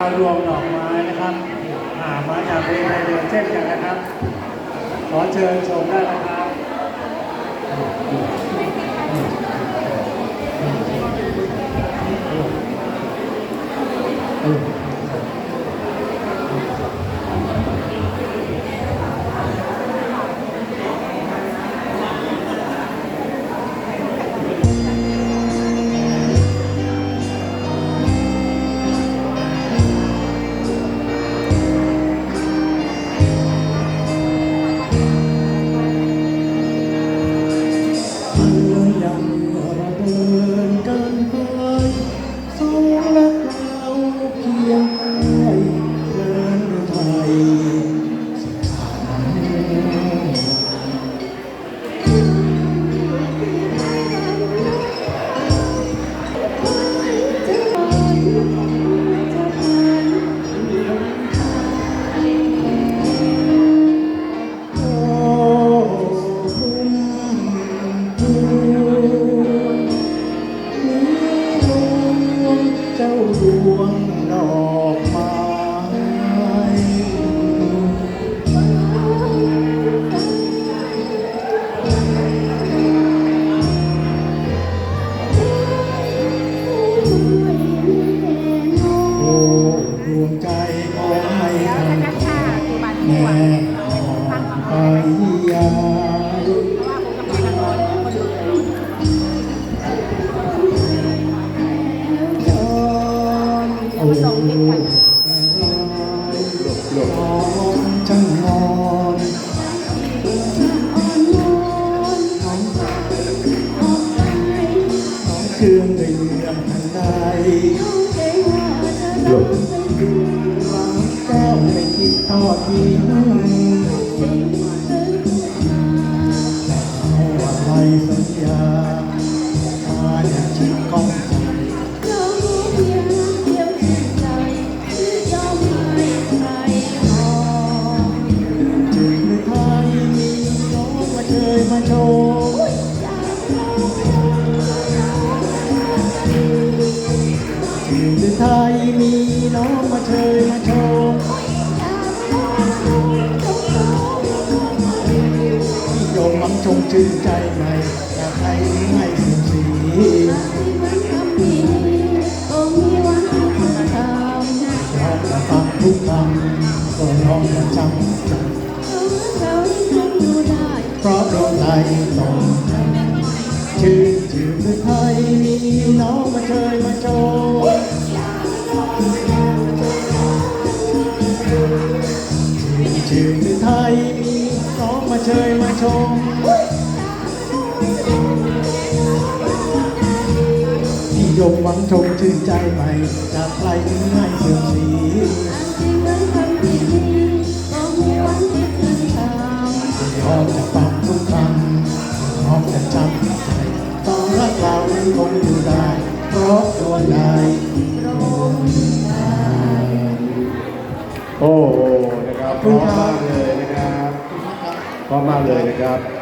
รวมดอกไม้นะครับหามาจากเวทีเดียวเช่นกันนะครับ ขอเชิญชมได้นะครับมั วงดอกไม้โอ้ดวงใจของไม่แล้วทันชักชาคือบันแม่หัวอ่อนไปยา เครื่องเรื่องทันใดหลบวางแก้วไม่คิดทอดทิ้ง โยมมังจงใจใหม่อยากให้ไม่เสื่อมสียอมจะฟังทุกคำก็ร้องประจำใจเพราะโดนไล่ตรงชื่นชื่นในไทยมีน้องมาเชยมาโจชว์ชื่นในไทยมี น้องมาเชยมาชมที่ยมหวังชมชื่นใจใหม่จากใครถึงไม่เสื่อมสียอมจะฟังทุกคำยอมจะจำใจต้องรักเรานั้คงอยู่ได้เพราะโดนได้โอ้นะครับพร้อมมากเลยนะครับ พร้อมมากเลยนะครับ